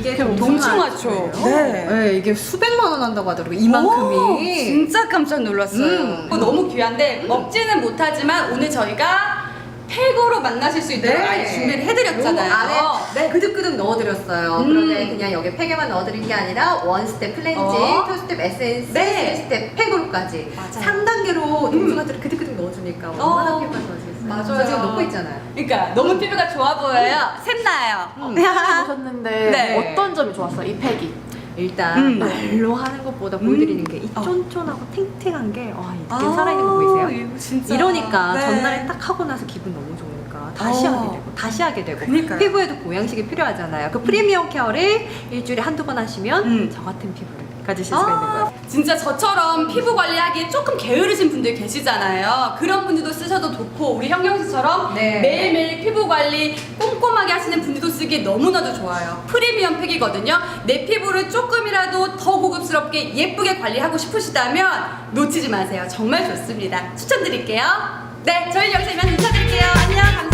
이게 동충하초. 네. 네, 이게 수백만 원 한다고 하더라고요. 이만큼이. 오, 진짜 깜짝 놀랐어요. 음. 어, 너무 귀한데 먹지는 못하지만 오늘 저희가 팩으로 만나실 수 있도록 아예 준비를 해드렸잖아요. 안에 네, 그득그득 넣어드렸어요. 음. 그런데 그냥 여기 팩에만 넣어드린 게 아니라 원 스텝 클렌징, 어. 투 스텝 에센스, 네. 쓰리 스텝 팩으로까지 맞아요. 음. 3단계로 동주마들을 그득그득 넣어주니까 얼마나 어. 좋아지겠어요. 맞아요. 저 지금 넣고 있잖아요. 그러니까 너무 피부가 좋아 보여요. 샘나요. 음. 보셨는데 네. 어떤 점이 좋았어요? 이 팩이. 일단 음. 말로 하는 것보다 보여드리는 게 이 어. 쫀쫀하고 탱탱한 게 와, 이 느낌 살아있는 거 보이세요? 아, 이거 진짜. 이러니까 네. 전날에 딱 하고 나서 기분 너무 좋 으니까 다시 어. 하게 되고 다시 하게 되고 그러니까요. 피부에도 보양식이 필요하잖아요. 그 프리미엄 케어를 일주일에 한두 번 하시면 음. 저 같은 피부를 가지실 수가 있는 거예요. 진짜 저처럼 피부 관리하기에 조금 게으르신 분들 계시잖아요. 그런 분들도 쓰셔도 좋고 우리 형경 씨처럼 네. 매일매일 피부 관리 꼼꼼하게 하시는 분들도 쓰기에 너무나도 좋아요. 프리미엄 팩이거든요. 내 피부를 조금이라도 더 고급스럽게 예쁘게 관리하고 싶으시다면 놓치지 마세요. 정말 좋습니다. 추천드릴게요. 네, 저희 여기서 이만 인사드릴게요. 안녕, 감사합니다.